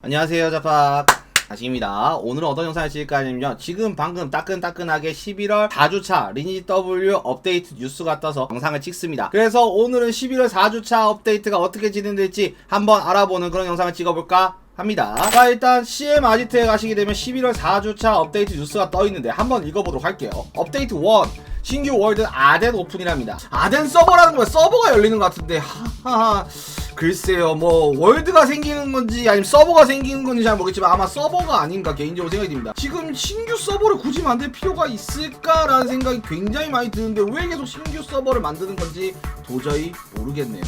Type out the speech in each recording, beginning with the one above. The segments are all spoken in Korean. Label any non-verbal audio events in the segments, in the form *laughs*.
안녕하세요 자팍. 다시입니다. 오늘은 어떤 영상을 찍을까 하면요. 지금 방금 따끈따끈하게 11월 4주차 리니지 W 업데이트 뉴스가 떠서 영상을 찍습니다. 그래서 오늘은 11월 4주차 업데이트가 어떻게 진행될지 한번 알아보는 그런 영상을 찍어볼까 합니다. 자 일단 CM 아지트에 가시게 되면 11월 4주차 업데이트 뉴스가 떠있는데 한번 읽어보도록 할게요. 업데이트 1 신규 월드 아덴 오픈이랍니다. 아덴 서버라는 거야. 서버가 열리는 것 같은데. 하하하 글쎄요 뭐 월드가 생기는 건지 아니면 서버가 생기는 건지 잘 모르겠지만 아마 서버가 아닌가 개인적으로 생각이 듭니다. 지금 신규 서버를 굳이 만들 필요가 있을까라는 생각이 굉장히 많이 드는데 왜 계속 신규 서버를 만드는 건지 도저히 모르겠네요.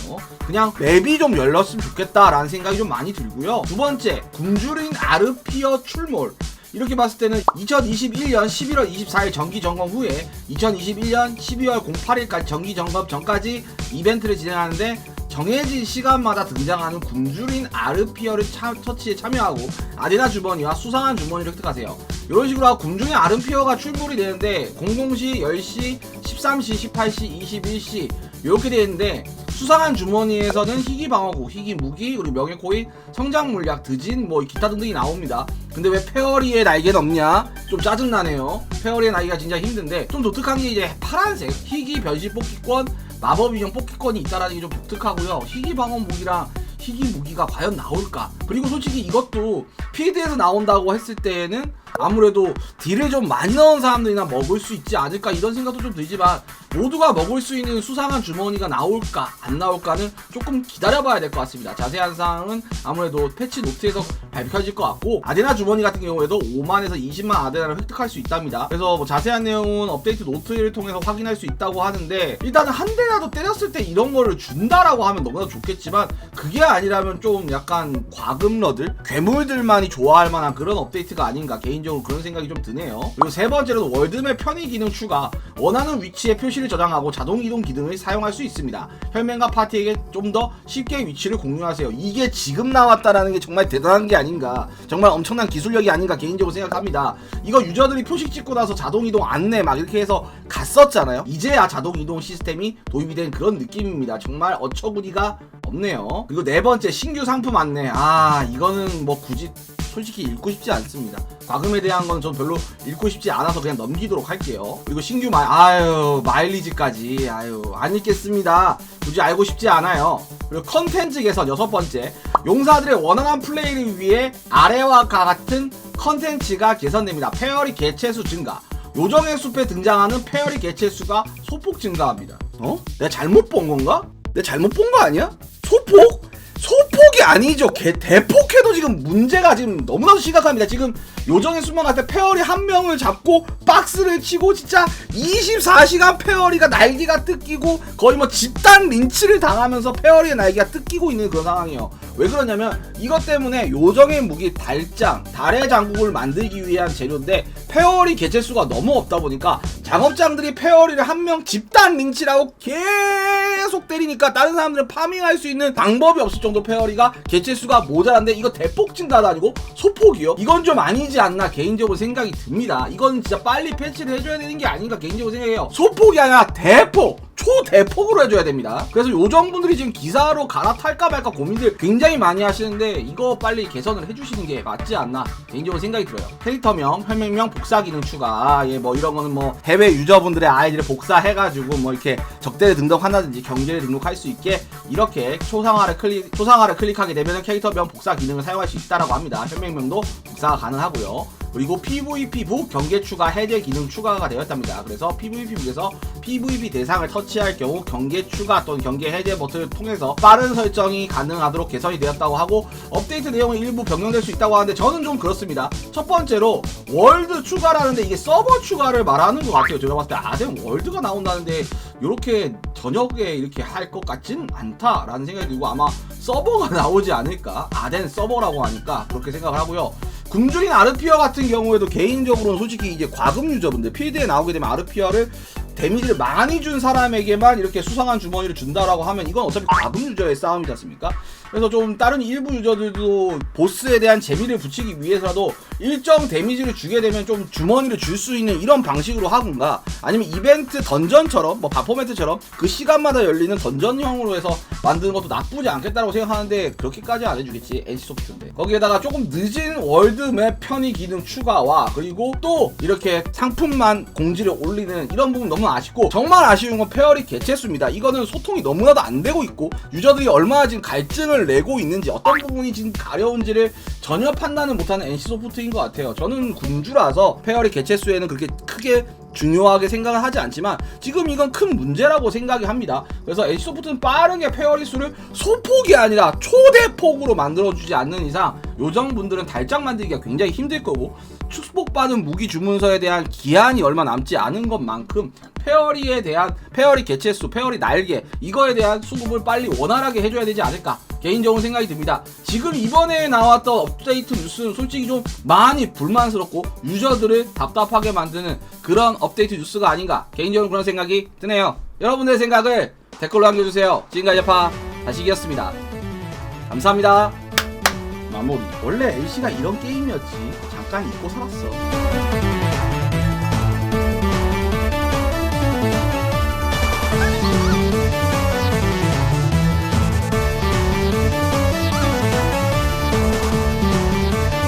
그냥 맵이 좀 열렸으면 좋겠다라는 생각이 좀 많이 들고요. 두 번째 굶주린 아르피어 출몰. 이렇게 봤을 때는 2021년 11월 24일 정기 점검 후에 2021년 12월 08일까지 정기 점검 전까지 이벤트를 진행하는데 정해진 시간마다 등장하는 굶주린 아르피어를 차, 터치에 참여하고 아데나 주머니와 수상한 주머니를 획득하세요. 이런 식으로 하고 굶주린 아르피어가 출몰이 되는데 00시, 10시, 13시, 18시, 21시 이렇게 되어 있는데 수상한 주머니에서는 희귀 방어구, 희귀 무기, 그리고 명예 코인, 성장 물약, 드진, 뭐 기타 등등이 나옵니다. 근데 왜 페어리의 날개는 없냐? 좀 짜증나네요. 페어리의 날개가 진짜 힘든데 좀 독특한 게 이제 파란색 희귀 변신 뽑기권, 마법 인형 뽑기권이 있다라는 게 좀 독특하고요. 희귀 방어 무기랑 희귀 무기가 과연 나올까? 그리고 솔직히 이것도 필드에서 나온다고 했을 때에는 아무래도 딜을 좀 많이 넣은 사람들이나 먹을 수 있지 않을까 이런 생각도 좀 들지만 모두가 먹을 수 있는 수상한 주머니가 나올까 안 나올까는 조금 기다려봐야 될 것 같습니다. 자세한 사항은 아무래도 패치 노트에서 밝혀질 것 같고 아데나 주머니 같은 경우에도 5만에서 20만 아데나를 획득할 수 있답니다. 그래서 뭐 자세한 내용은 업데이트 노트를 통해서 확인할 수 있다고 하는데 일단은 한 대라도 때렸을 때 이런 거를 준다라고 하면 너무나 좋겠지만 그게 아니라면 좀 약간 과금러들 괴물들만이 좋아할 만한 그런 업데이트가 아닌가 개인 적으로 그런 생각이 좀 드네요. 그리고 세 번째로는 월드맵 편의 기능 추가 원하는 위치에 표시를 저장하고 자동 이동 기능을 사용할 수 있습니다. 혈맹과 파티에게 좀 더 쉽게 위치를 공유하세요. 이게 지금 나왔다라는 게 정말 대단한 게 아닌가. 정말 엄청난 기술력이 아닌가 개인적으로 생각합니다. 이거 유저들이 표식 찍고 나서 자동 이동 안내 막 이렇게 해서 갔었잖아요. 이제야 자동 이동 시스템이 도입이 된 그런 느낌입니다. 정말 어처구니가 없네요. 그리고 네 번째 신규 상품 안내. 아 이거는 뭐 굳이 솔직히 읽고 싶지 않습니다. 과금에 대한 건 전 별로 읽고 싶지 않아서 그냥 넘기도록 할게요. 그리고 신규 마 아유 마일리지까지 아유 안 읽겠습니다. 굳이 알고 싶지 않아요. 그리고 컨텐츠 개선 여섯 번째 용사들의 원활한 플레이를 위해 아래와 같은 컨텐츠가 개선됩니다. 페어리 개체수 증가. 요정의 숲에 등장하는 페어리 개체수가 소폭 증가합니다. 어? 내가 잘못 본 건가? 내가 잘못 본 거 아니야? 소폭? 소폭이 아니죠. 개, 대폭해도 지금 문제가 지금 너무나도 심각합니다. 지금 요정의 수만 같은 페어리 한 명을 잡고 박스를 치고 진짜 24시간 페어리가 날개가 뜯기고 거의 뭐 집단 린치를 당하면서 페어리의 날개가 뜯기고 있는 그런 상황이에요. 왜 그러냐면 이것 때문에 요정의 무기 달장, 달의 장국을 만들기 위한 재료인데 페어리 개체수가 너무 없다 보니까 작업장들이 페어리를 한 명 집단 린치라고 계속 때리니까 다른 사람들은 파밍할 수 있는 방법이 없을 정도 페어리가 개체수가 모자란데 이거 대폭 증가도 아니고 소폭이요? 이건 좀 아니지 않나 개인적으로 생각이 듭니다. 이건 진짜 빨리 패치를 해줘야 되는 게 아닌가 개인적으로 생각해요. 소폭이 아니라 대폭! 초대폭으로 해줘야 됩니다. 그래서 요정분들이 지금 기사로 갈아탈까 말까 고민들 굉장히 많이 하시는데 이거 빨리 개선을 해주시는 게 맞지 않나 개인적으로 생각이 들어요. 캐릭터명, 혈맹명 복사 기능 추가, 예, 뭐 이런 거는 뭐 해외 유저분들의 아이디를 복사해가지고 뭐 이렇게 적대를 등록한다든지 경제를 등록할 수 있게 이렇게 초상화를 클릭, 초상화를 클릭하게 되면 캐릭터명 복사 기능을 사용할 수 있다라고 합니다. 혈맹명도 복사가 가능하고요. 그리고 PVP 부 경계 추가 해제 기능 추가가 되었답니다. 그래서 PVP 북에서 PVP 대상을 터치할 경우 경계 추가 또는 경계 해제 버튼을 통해서 빠른 설정이 가능하도록 개선이 되었다고 하고 업데이트 내용은 일부 변경될 수 있다고 하는데 저는 좀 그렇습니다. 첫 번째로 월드 추가라는데 이게 서버 추가를 말하는 것 같아요. 제가 봤을 때 아덴 월드가 나온다는데 이렇게 저녁에 이렇게 할 것 같진 않다라는 생각이 들고 아마 서버가 *laughs* 나오지 않을까 아덴 서버라고 하니까 그렇게 생각을 하고요. 굶주린 아르피어 같은 경우에도 개인적으로는 솔직히 이제 과금 유저분들 필드에 나오게 되면 아르피어를 데미지를 많이 준 사람에게만 이렇게 수상한 주머니를 준다라고 하면 이건 어차피 과금 유저의 싸움이지 않습니까? 그래서 좀 다른 일부 유저들도 보스에 대한 재미를 붙이기 위해서라도 일정 데미지를 주게 되면 좀 주머니를 줄 수 있는 이런 방식으로 하든가 아니면 이벤트 던전처럼 뭐 바포멘트처럼 그 시간마다 열리는 던전형으로 해서 만드는 것도 나쁘지 않겠다고 생각하는데 그렇게까지 안 해주겠지 NC소프트인데. 거기에다가 조금 늦은 월드맵 편의 기능 추가와 그리고 또 이렇게 상품만 공지를 올리는 이런 부분 너무 아쉽고 정말 아쉬운 건 페어리 개체수입니다. 이거는 소통이 너무나도 안 되고 있고 유저들이 얼마나 지금 갈증을 내고 있는지 어떤 부분이 지금 가려운지를 전혀 판단을 못하는 NC소프트인 것 같아요 저는 군주라서 페어리 개체 수에는 그렇게 크게 중요하게 생각을 하지 않지만 지금 이건 큰 문제라고 생각이 합니다. 그래서 NC소프트는 빠르게 페어리 수를 소폭이 아니라 초대폭으로 만들어주지 않는 이상 요정분들은 달짝 만들기가 굉장히 힘들 거고 축복받은 무기 주문서에 대한 기한이 얼마 남지 않은 것만큼 페어리에 대한 페어리 개체수, 페어리 날개 이거에 대한 수급을 빨리 원활하게 해줘야 되지 않을까 개인적으로 생각이 듭니다. 지금 이번에 나왔던 업데이트 뉴스는 솔직히 좀 많이 불만스럽고 유저들을 답답하게 만드는 그런 업데이트 뉴스가 아닌가 개인적으로 그런 생각이 드네요. 여러분들의 생각을 댓글로 남겨주세요. 지금까지 야파 다시기였습니다. 감사합니다. 마무리. 원래 LC가 이런 게임이었지. 잠깐 잊고 살았어.